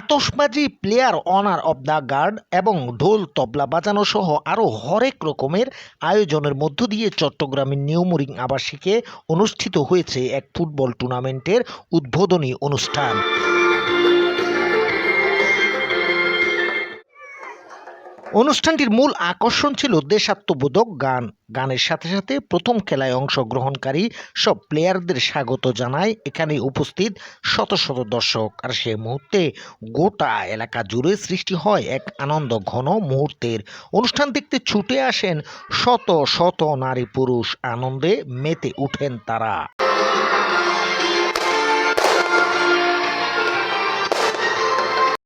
আতশবাজি player honour of the guard এবং ঢোল, তবলা বাজানো সহ আরও হরেক রকমের আয়োজনের মধ্য দিয়ে চট্টগ্রামের নিউমরিং আবাসিকে অনুষ্ঠিত হয়েছে এক ফুটবল টুর্নামেন্টের উদ্বোধনী অনুষ্ঠান। অনুষ্ঠানটির মূল আকর্ষণ ছিল দেশাত্মবোধক গান। গানের সাথে সাথে প্রথম খেলায় অংশগ্রহণকারী সব প্লেয়ারদের স্বাগত জানায় এখানে উপস্থিত শত শত দর্শক। আর সে মুহূর্তে গোটা এলাকা জুড়ে সৃষ্টি হয় এক আনন্দ ঘন মুহূর্তের। অনুষ্ঠান দেখতে ছুটে আসেন শত শত নারী পুরুষ। আনন্দে মেতে উঠেন তারা।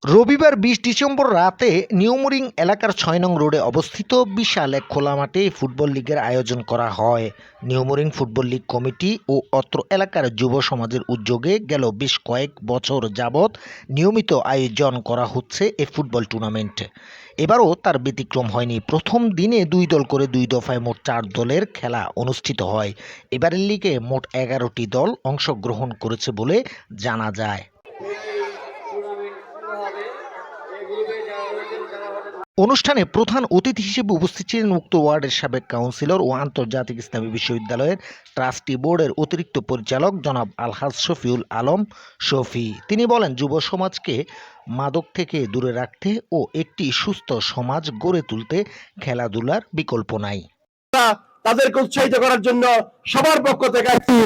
রবিবার বিশ ডিসেম্বর রাতে নিউমরিং এলাকার ছয় নং রোডে অবস্থিত বিশাল এক খোলা মাঠে ফুটবল লীগের আয়োজন করা হয়। নিউমরিং ফুটবল লীগ কমিটি ও অত্র এলাকার যুব সমাজের উদ্যোগে গেল বেশ কয়েক বছর যাবৎ নিয়মিত আয়োজন করা হচ্ছে এ ফুটবল টুর্নামেন্ট। এবারও তার ব্যতিক্রম হয়নি। প্রথম দিনে দুই দল করে দুই দফায় মোট চার দলের খেলা অনুষ্ঠিত হয়। এবারের লিগে মোট এগারোটি দল অংশগ্রহণ করেছে বলে জানা যায়। অনুষ্ঠানে প্রধান অতিথি হিসেবে উপস্থিত ছিলেন উক্ত ওয়ার্ডের সাবেক কাউন্সিলর ও আন্তর্জাতিক ইসলামী বিশ্ববিদ্যালয়ের ট্রাস্টি বোর্ডের অতিরিক্ত পরিচালক জনাব আলহাজ শফিউল আলম শফি। তিনি বলেন, যুব সমাজকে মাদক থেকে দূরে রাখতে ও একটি সুস্থ সমাজ গড়ে তুলতে খেলাধুলার বিকল্প নাই। তাদেরকে উৎসাহিত করার জন্য সবার পক্ষ থেকে একটি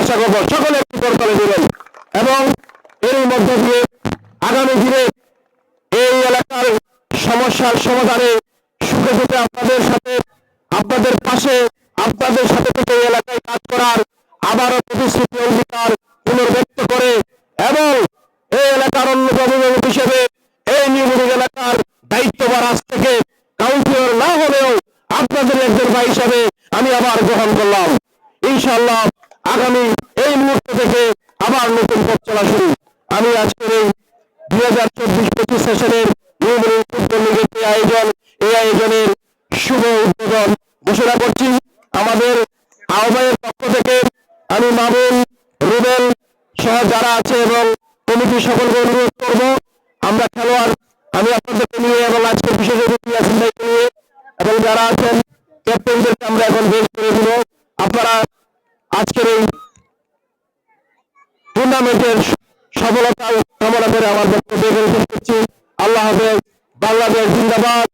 আশা করব। সকলে এবং সমস্যার সমাধানে সুখে সুখে আপনাদের সাথে, আপনাদের পাশে, আপনাদের সাথে থেকে এলাকায় কাজ করার আবারও প্রতিশ্রুতি অঙ্গীকার পুনর্ব্যক্ত করে এবং এই এলাকার অন্যতম হিসেবে এই নিউমুরিং এলাকার দায়িত্বভার আজ থেকে কাউন্সিলর না হলেও আপনাদের একজন ভাই হিসাবে আমি আবার গ্রহণ করলাম। ইনশাআল্লাহ আগামী এই মুহূর্ত থেকে আবার নতুন পথ চলা শুরু আমি আজকের এই দুই হাজার চব্বিশ পঁচিশ সেশনের নিউমুরিং ফুটবল লিগের যে আয়োজন এই আয়োজনের শুভ উদ্বোধন ঘোষণা করছি। আমাদের আহ্বানের পক্ষ থেকে আমি মামুন, রুবেল সহ যারা আছে এবং কমিটির সকলকে অনুরোধ করব, আমরা খেলোয়াড়, আমি আপনাদেরকে নিয়ে এবং আজকে বিশেষ অতিথি আছেন নিয়ে, এবং যারা আছেন ক্যাপ্টেনদেরকে আমরা এখন বের করে দিব। আপনারা আজকের এই টুর্নামেন্টের সফলতা কামনা করে আমার বক্তব্য করছি। আল্লাহ হাফেজ, বাংলাদেশ জিন্দাবাদ।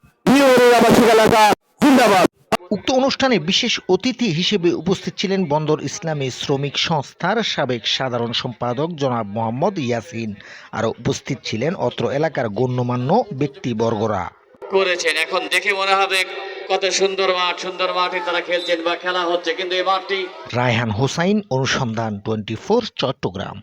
নিউ আবাসিক এলাকা জিন্দাবাদ। উক্ত অনুষ্ঠানে বিশেষ অতিথি হিসেবে উপস্থিত ছিলেন বন্দর ইসলামী শ্রমিক সংস্থার সাবেক সাধারণ সম্পাদক জনাব মোহাম্মদ ইয়াসিন। আরও উপস্থিত ছিলেন অত্র এলাকার গণ্যমান্য ব্যক্তিবর্গরা। করেছেন এখন দেখে মনে হবে কত সুন্দর মাঠ সুন্দর মাঠে তারা খেলছেন বা খেলা হচ্ছে কিন্তু এই মাঠটি রায়হান হোসাইন অনুসন্ধান টোয়েন্টি চট্টগ্রাম।